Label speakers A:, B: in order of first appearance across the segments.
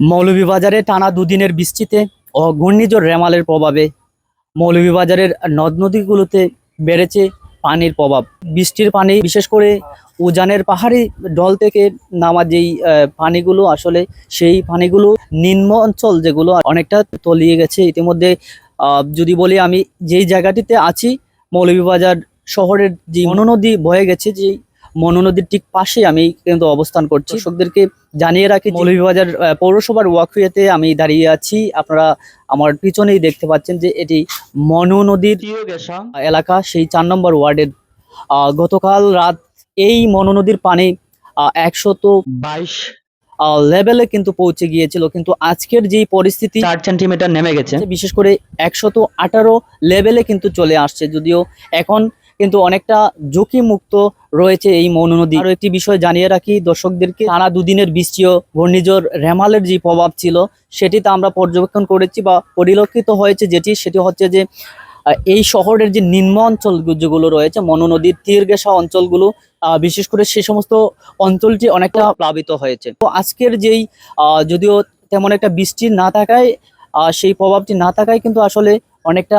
A: মৌলভীবাজারে টানা দুদিনের বৃষ্টিতে ও ঘূর্ণিঝড় রেমালের প্রভাবে মৌলভীবাজারের নদ নদীগুলোতে বেড়েছে পানির প্রভাব। বৃষ্টির পানি, বিশেষ করে উজানের পাহাড়ি ডল থেকে নামা যেই পানিগুলো, আসলে সেই পানিগুলো নিম্ন অঞ্চল যেগুলো অনেকটা তলিয়ে গেছে। ইতিমধ্যে যদি বলি আমি যেই জায়গাটিতে আছি, মৌলভীবাজার শহরের যে মনোনদী বয়ে গেছে যে মনোনদীর ঠিক পাশে আমি কিন্তু অবস্থান করছি। দর্শকদেরকে জানিয়ে রাখি মৌলভীবাজার পৌরসভার ওয়াকফিয়াতে আমি দাঁড়িয়ে আছি। আপনারা আমার পিছনেই দেখতে পাচ্ছেন যে এটি মনু নদীর এলাকা সেই চার নম্বর ওয়ার্ডের। গতকাল রাত এই মনু নদীর পানি একশত বাইশ। লেভেলে কিন্তু পৌঁছে গিয়েছিল। কিন্তু আজকের যেই পরিস্থিতি চার সেন্টিমিটার নেমে গেছে। বিশেষ করে একশত আঠারো লেভেলে কিন্তু চলে আসছে। যদিও এখন কিন্তু অনেকটা ঝুঁকি মুক্ত রয়েছে এই মনু নদী। আরও একটি বিষয় জানিয়ে রাখি, দর্শকদেরকে টানা দুদিনের বৃষ্টি ও ঘূর্ণিঝড় রেমালের যে প্রভাব ছিল সেটিতে আমরা পর্যবেক্ষণ করেছি বা পরিলক্ষিত হয়েছে যেটি, সেটি হচ্ছে যে এই শহরের যে নিম্ন অঞ্চল যেগুলো রয়েছে, মনু নদীর তীর অঞ্চলগুলো বিশেষ করে সে সমস্ত অঞ্চলটি অনেকটা প্লাবিত হয়েছে। তো আজকের যেই যদিও তেমন একটা বৃষ্টি না থাকায় সেই প্রভাবটি না থাকায় কিন্তু আসলে অনেকটা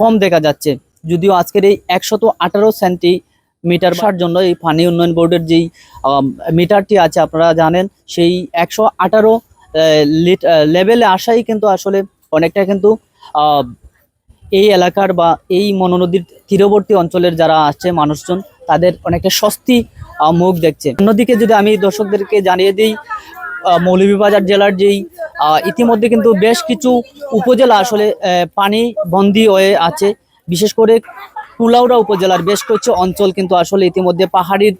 A: কম দেখা যাচ্ছে। যদিও আজকের এই একশত আঠারো সেন্টিমিটার বাসার জন্য এই পানি উন্নয়ন বোর্ডের যেই মিটারটি আছে আপনারা জানেন সেই একশো আঠারো লেভেলে আসাই কিন্তু আসলে অনেকটা কিন্তু এই এলাকার বা এই মনোনদীর তীরবর্তী অঞ্চলের যারা আসছে মানুষজন তাদের অনেকটা স্বস্তি মুখ দেখছে। অন্যদিকে যদি আমি দর্শকদেরকে জানিয়ে দিই মৌলভীবাজার জেলার যেই ইতিমধ্যে কিন্তু বেশ কিছু উপজেলা আসলে পানি বন্দী হয়ে আছে। বিশেষ করে কুলাউড়া উপজেলার বেশ কিছু অঞ্চল কিন্তু আসলে ইতিমধ্যে পাহাড়ির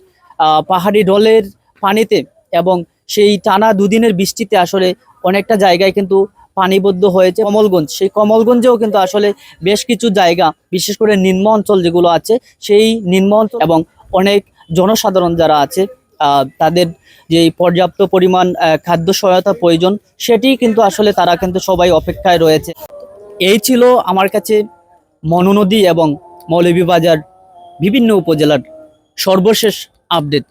A: পাহাড়ি ডলের পানিতে এবং সেই টানা দুদিনের বৃষ্টিতে আসলে অনেকটা জায়গায় কিন্তু পানিবদ্ধ হয়েছে কমলগঞ্জ। সেই কমলগঞ্জেও কিন্তু আসলে বেশ কিছু জায়গা, বিশেষ করে নিম্ন অঞ্চল যেগুলো আছে, সেই নিম্ন অঞ্চল এবং অনেক জনসাধারণ যারা আছে তাদের যে পর্যাপ্ত পরিমাণ খাদ্য সহায়তা প্রয়োজন সেটি কিন্তু আসলে তারা কিন্তু সবাই অপেক্ষায় রয়েছে। এই ছিল আমার কাছে মনুনদী এবং মৌলভীবাজার বিভিন্ন উপজেলার সর্বশেষ আপডেট